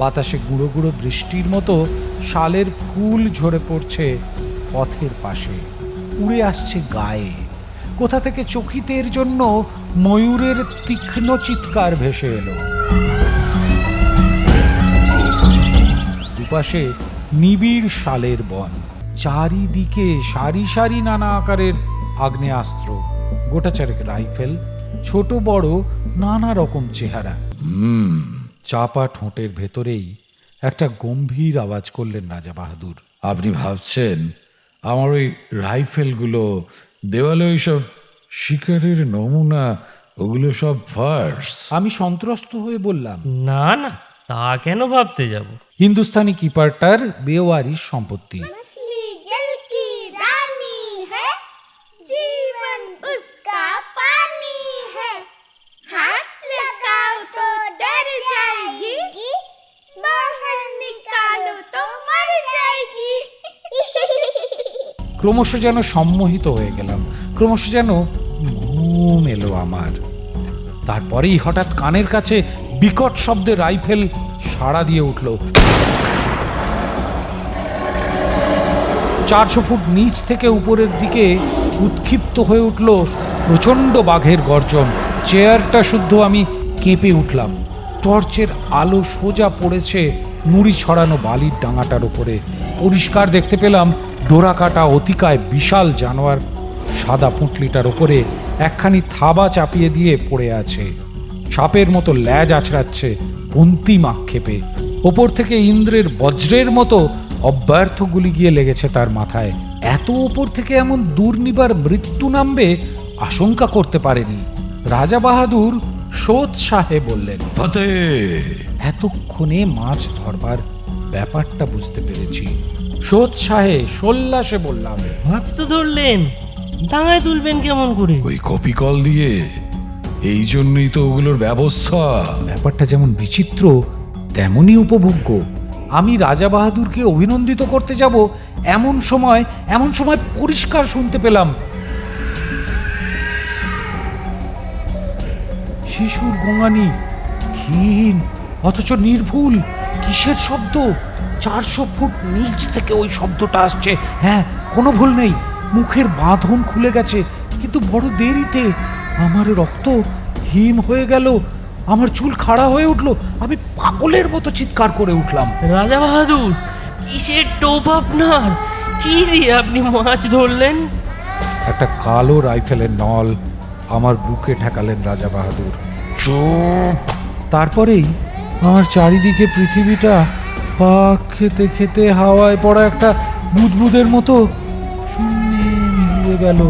বাতাসে গুঁড়ো গুঁড়ো বৃষ্টির মতো শালের ফুল ঝরে পড়ছে পথের পাশে। উড়ে আসছে গায়ে। কোথা থেকে চকিতের জন্য ময়ূরের তীক্ষ্ণ চিৎকার ভেসে এলো। দুপাশে নিবিড় শালের বন। চারিদিকে সারি সারি নানা আকারের আগ্নেয়াস্ত্র, গোটা চারেক রাইফেল, ছোট বড় নানা রকম চেহারা। হুম। চাপা ঠোঁটের ভেতরেই একটা গম্ভীর আওয়াজ করলেন রাজা বাহাদুর। আপনি ভাবছেন আমার ওই রাইফেলগুলো দেওয়ালে ওই সব শিকারের নমুনা ওগুলো সব ফার্স? আমি সন্ত্রস্ত হয়ে বললাম না না তা কেন ভাবতে যাব? হিন্দুস্তানি কিপারটার বেওয়ারিশ সম্পত্তি। ক্রমশ যেন সম্মোহিত হয়ে গেলাম। ক্রমশ যেন ঘুম এলো আমার। তারপরেই হঠাৎ কানের কাছে বিকট শব্দে রাইফেল সাড়া দিয়ে উঠল। চারশো ফুট নিচ থেকে উপরের দিকে উৎক্ষিপ্ত হয়ে উঠল প্রচণ্ড বাঘের গর্জন। চেয়ারটা শুদ্ধ আমি কেঁপে উঠলাম। টর্চের আলো সোজা পড়েছে নুড়ি ছড়ানো বালির ডাঙাটার উপরে। পরিষ্কার দেখতে পেলাম ডোরা কাটা অতিকায় বিশাল জানোয়ার সাদা পুঁটলিটার ওপরে একখানি থাবা চাপিয়ে দিয়ে পড়ে আছে। সাপের মতো ল্যাজ আছড়াচ্ছে অন্তিম আক্ষেপে। ওপর থেকে ইন্দ্রের বজ্রের মতো অব্যর্থ গুলি গিয়ে লেগেছে তার মাথায়। এত ওপর থেকে এমন দুর্নিবার মৃত্যু নামবে আশঙ্কা করতে পারেনি। রাজা বাহাদুর সোৎসাহে বললেন ফতে এতক্ষণে মাছ ধরবার ব্যাপারটা বুঝতে পেরেছি। সোৎসাহে সোল্লাসে বললাম। মাছ তো ধরলেন ডাঙায় তুলবেন কেমন করে? ওই কপি কল দিয়ে এই জন্যই তো ওগুলোর ব্যবস্থা। ব্যাপারটা যেমন বিচিত্র তেমনই উপভোগ্য। আমি রাজা বাহাদুরকে অভিনন্দিত করতে যাব এমন সময় এমন সময় পরিষ্কার শুনতে পেলাম। শিশুর গোঙানি ক্ষীণ অথচ নির্ভুল কিসের শব্দ? চারশো ফুট নিচ থেকে ওই শব্দটা আসছে। হ্যাঁ কোনো ভুল নেই। মুখের বাঁধন খুলে গেছে কিন্তু বড় দেরিতে আমার রক্ত হিম হয়ে গেল। আমার চুল খাড়া হয়ে উঠল। আমি পাগলের মতো চিৎকার করে উঠলাম। রাজা বাহাদুর কিসের টোপ আপনার? কি দিয়ে আপনি মাছ ধরলেন? একটা কালো রাইফেলের নল আমার বুকে ঠেকালেন রাজা বাহাদুর। চুপ। তারপরেই আমার চারিদিকে পৃথিবীটা পাক খেতে খেতে হাওয়ায় পড়া একটা বুদবুদের মতো শূন্যে মিলিয়ে গেল।